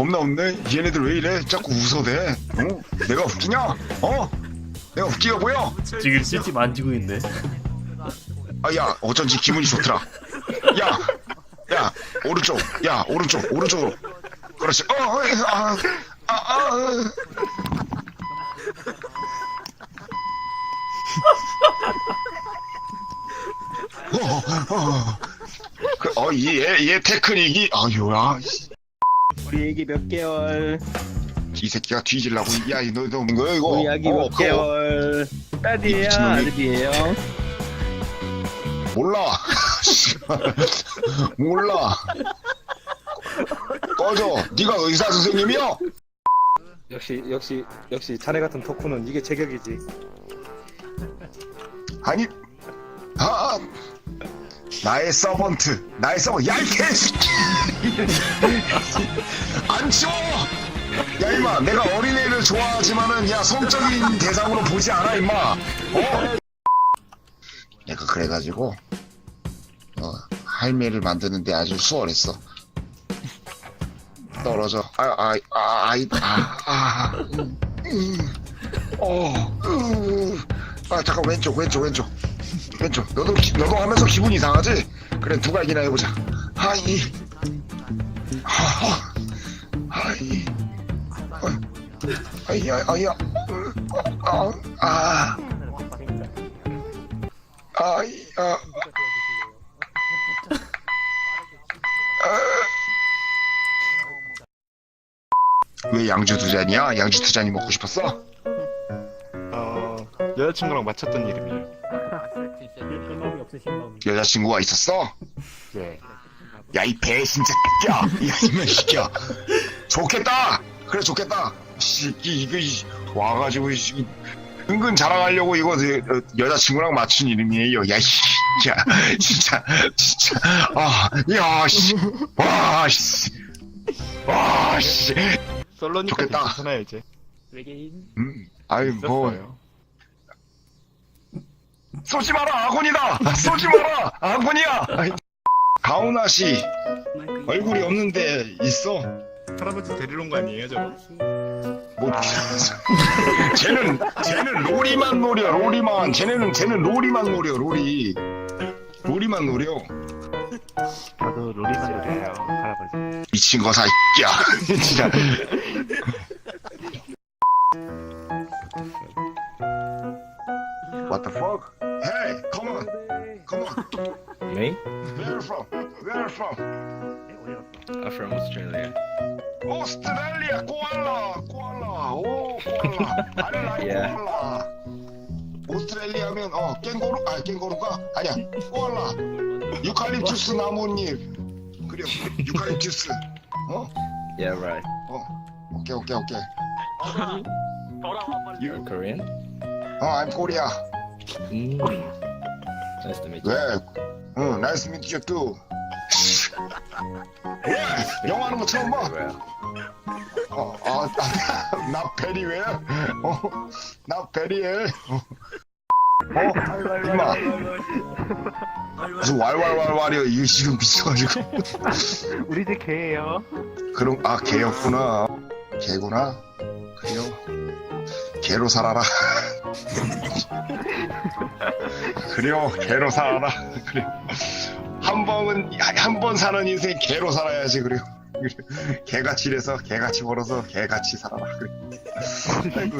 겁나 웃네. 얘네들 왜 이래? 자꾸 웃어대. 어? 내가 웃기냐? 어? 내가 웃기가 보여? 지금 CT 만지고 있네. 아, 야, 어쩐지 기분이 좋더라. 야, 야, 오른쪽, 야, 오른쪽, 오른쪽으로. 그렇지. 어, 어, 아, 아, 아. 어, 어, 그, 어, 얘, 얘 테크닉이, 아유야. 애기 몇 개월? 이 새끼가 뒤질라고. 야, 너, 너, 뭐, 이거. 우리 아기 어, 몇 그거 개월? 딸이에요? 미친놈이. 아들이에요? 몰라. 몰라. 꺼져. 네가 의사 선생님이야? 역시 역시 역시 자네 같은 덕후는 이게 제격이지. 아니, 아, 나의 서번트, 나의 서번, 야, 이 개새끼! 안 치워! 야, 임마, 내가 어린애를 좋아하지만은, 야, 성적인 대상으로 보지 않아, 임마! 어? 내가 그래가지고, 어, 할매를 만드는데 아주 수월했어. 떨어져. 아, 아, 아, 아, 아, 아, 음, 음, 어, 으, 아, 잠깐, 왼쪽, 왼쪽, 왼쪽. 왼쪽. 너도, 기- 너도 하면서 기분 이상하지? 그래, 두 갈기나 해보자. 하이. 하, 하이. 어, 아이야, 아이야. 어, 아, 아. 아이, 아. 아. 왜 양주 두 잔이야? 양주 두 잔이 먹고 싶었어? 어 여자친구랑 맞췄던 이름이에요. 여자친구가 있었어? 예. 야, 이 배신자 새끼야! 야, 이놈의 새끼야! 좋겠다! 그래, 좋겠다! 이 새끼, 이거, 이, 와가지고, 이 씨, 은근 자랑하려고 이거 여- 여자친구랑 맞춘 이름이에요. 야, 이 새끼야. 진짜, 진짜. 아, 야, 씨. 와, 씨. 와, 씨. 솔로니까 좋겠다. 괜찮아요 이제. 음, 아이, 뭐. 있었어요. 쏘지 마라! 아군이다! 쏘지 마라! 아군이야! 가오나 씨, 얼굴이 없는데 있어? 할아버지 데리러 온 거 아니에요 저거? 뭐 쟤는 쟤는 로리만 노려 로리만 쟤네는 쟤는 로리만 노려 로리 로리만 노려 저도 로리만 노려요 할아버지 미친 거사 이야 진짜 What the fuck? on. Me? Where are you from? Where are you from? I'm from Australia. 오스트레일리아 코알라 코알라 오 코알라 I like Yeah. 코알라 오스트레일리아면 어 캥거루 아 캥거루가 아니야 코알라 유칼립투스 나뭇잎 그래 유칼립투스 어? Yeah, right. 어 오케이 오케이 오케이 You're Korean? 어 I'm Korea Mm. Nice to meet you. 왜? 응 nice to meet you too 왜? 영화하는 거 처음 봐? Well, 어, 어, 나, 나 베리웨어? 어, 나 베리에. 어, 어, 임마. 무슨 왈왈왈왈이야. 이거 지금 미쳐가지고. 우리 집 개예요 그럼, 아, 개였구나. 개구나. 그래요. 개로 살아라. 그래요. 개로 살아라. 그래. 한 번은, 한 번 사는 인생 개로 살아야지. 그래요. 그래. 개같이 일해서 개같이 벌어서 개같이 살아라. 그래. 아이고.